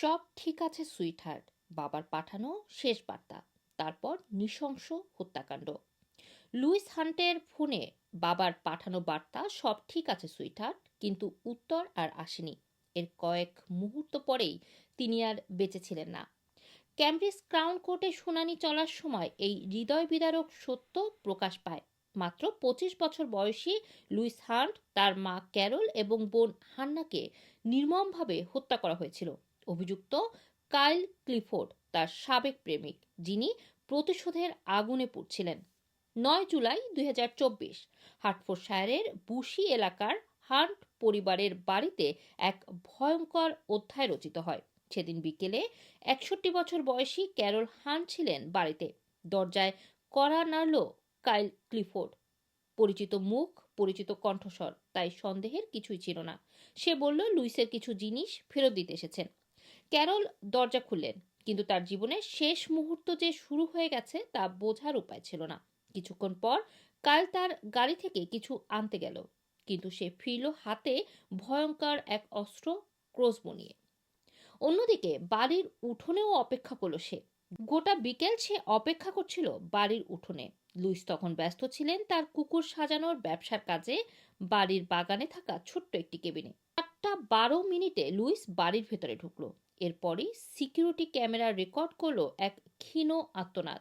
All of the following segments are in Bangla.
সব ঠিক আছে সুইটহার্ট বাবার পাঠানো শেষ বার্তা। তারপর নৃশংস হত্যাকাণ্ড। লুইস হান্টের ফোনে বাবার পাঠানো বার্তা, সব ঠিক আছে সুইটহার্ট কিন্তু উত্তর আর আসেনি। এর কয়েক মুহূর্ত পরেই তিনি আর বেঁচে ছিলেন না। ক্যামব্রিজ ক্রাউন কোর্টে শুনানি চলার সময় এই হৃদয় বিদারক সত্য প্রকাশ পায়। মাত্র পঁচিশ বছর বয়সী লুইস হান্ট তার মা ক্যারল এবং বোন হান্নাকে নির্মমভাবে হত্যা করা হয়েছিল। অভিযুক্ত কাইল ক্লিফোর্ড, তার সাবেক প্রেমিক, যিনি প্রতিশোধের আগুনে পুড়ছিলেন। নয় জুলাই দুই হাজার চব্বিশ হার্টফোর্ডশায়ারের বুশি এলাকার হান্ট পরিবারের বাড়িতে এক ভয়ঙ্কর অধ্যায় রচিত হয়। সেদিন বিকেলে একষট্টি বছর বয়সী ক্যারল হান ছিলেন বাড়িতে। দরজায় কড়া নাড়ল কাইল ক্লিফোর্ড। পরিচিত মুখ, পরিচিত কণ্ঠস্বর, তাই সন্দেহের কিছুই ছিল না। সে বলল, লুইসের কিছু জিনিস ফেরত দিতে এসেছেন। ক্যারল দরজা খুললেন, কিন্তু তার জীবনের শেষ মুহূর্ত যে শুরু হয়ে গেছে তা বোঝার উপায় ছিল না। কিছুক্ষণ পর কাল তার গাড়ি থেকে কিছু আনতে গেল, কিন্তু সে ফিরল হাতে ভয়ঙ্কর এক অস্ত্র ক্রোসবো নিয়ে অন্যদিকে বাড়ির উঠোনেও অপেক্ষা করল সে। গোটা বিকেল সে অপেক্ষা করছিল বাড়ির উঠোনে। লুইস তখন ব্যস্ত ছিলেন তার কুকুর সাজানোর ব্যবসার কাজে। বাড়ির বাগানে থাকা ছোট্ট একটি কেবিনে। আটটা বারো মিনিটে লুইস বাড়ির ভেতরে ঢুকলো। এরপরই সিকিউরিটি ক্যামেরা রেকর্ড করল এক ক্ষীণ আত্মনাদ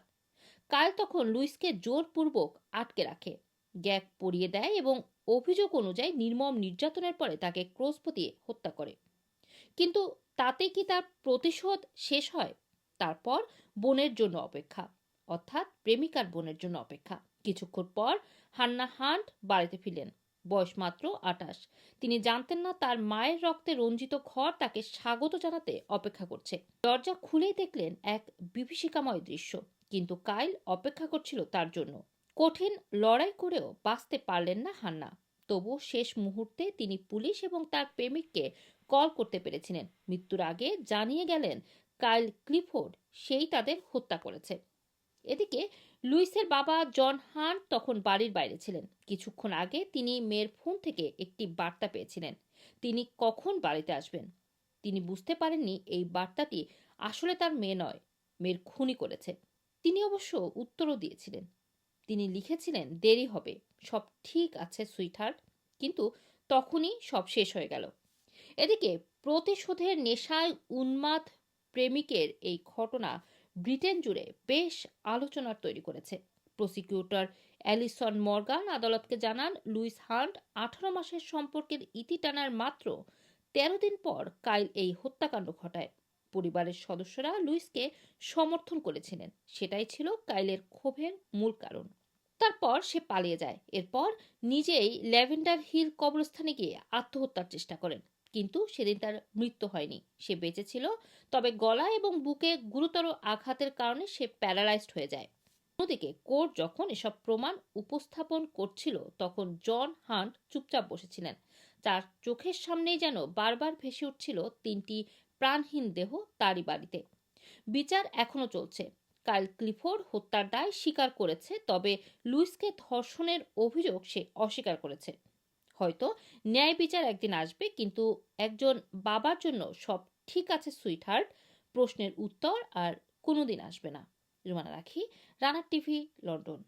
কাল তখন লুইসকে জোরপূর্বক আটকে রাখে। গ্যাগ পরিয়ে দেয় এবং অভিযোগ অনুযায়ী নির্মম নির্যাতনের পরে তাকে ক্রোসপো দিয়ে হত্যা করে। কিন্তু তাতে কি তার প্রতিশোধ শেষ হয়? তারপর বোনের জন্য অপেক্ষা। অর্থাৎ প্রেমিকার বোনের জন্য অপেক্ষা। কিছুক্ষণ পর হান্না হান্ট বাড়িতে ফিরলেন। বয়স মাত্র আটাশ। তিনি জানতেন না তার মায়ের রক্তে রঞ্জিত ঘর তাকে স্বাগত জানাতে অপেক্ষা করছে। দরজা খুলেই দেখলেন এক বিভীষিকাময় দৃশ্য। কিন্তু কাইল অপেক্ষা করছিল তার জন্য। কঠিন লড়াই করেও বাঁচতে পারলেন না হান্না। তবু শেষ মুহূর্তে তিনি পুলিশ এবং তার প্রেমিককে কল করতে পেরেছিলেন। মৃত্যুর আগে জানিয়ে গেলেন কাইল ক্লিফোর্ড, সেই তাদের হত্যা করেছে। এদিকে লুইসের বাবা জন হান্ট তখন বাড়ির বাইরে ছিলেন। কিছুক্ষণ আগে তিনি মেয়ের ফোন থেকে একটি বার্তা পেয়েছিলেন। তিনি কখন বাড়িতে আসবেন? তিনি বুঝতে পারেননি এই বার্তাটি আসলে তার মেয়ে নয়, মেয়ের খুনি করেছে। তিনি অবশ্য উত্তরও দিয়েছিলেন। তিনি লিখেছিলেন, দেরি হবে, সব ঠিক আছে, সুইটহার্ট। কিন্তু তখনই সব শেষ হয়ে গেল। এদিকে প্রতিশোধের নেশায় উন্মাদ প্রেমিকের এই ঘটনা ব্রিটেন জুড়ে বেশ আলোচনার তৈরি করেছে। প্রসিকিউটর অ্যালিসন মর্গান আদালতকে জানান, লুইস হান্ট আঠারো মাসের সম্পর্কের ইতি টানার মাত্র তেরো দিন পর কাইল এই হত্যাকাণ্ড ঘটায়। পরিবারের সদস্যরা লুইসকে সমর্থন করেছিলেন। সেটাই ছিল কাইলের ক্ষোভের মূল কারণ। তারপর সে পালিয়ে যায়। এরপর নিজেই ল্যাভেন্ডার হিল কবরস্থানে গিয়ে আত্মহত্যার চেষ্টা করেন। কিন্তু সেদিন তার মৃত্যু হয়নি। সে বেঁচে ছিল, তবে গলা এবং বুকে গুরুতর আঘাতের কারণে সে প্যারালাইজড হয়ে যায়। অন্যদিকে কোর্ট যখন এসব প্রমাণ উপস্থাপন করছিল, তখন জন হান্ট চুপচাপ বসেছিলেন। তার চোখের সামনেই যেন বারবার ভেসে উঠছিল তিনটি প্রাণহীন দেহ তারই বাড়িতে। বিচার এখনও চলছে। কাইল ক্লিফোর্ড হত্যার দায় স্বীকার করেছে, তবে লুইসকে ধর্ষণের অভিযোগ সে অস্বীকার করেছে। হয়তো ন্যায় বিচার একদিন আসবে, কিন্তু একজন বাবার জন্য সব ঠিক আছে সুইট সুইটহার্ট প্রশ্নের উত্তর আর কোনোদিন আসবে না। রুমানা রাখি রানার টিভি, লন্ডন।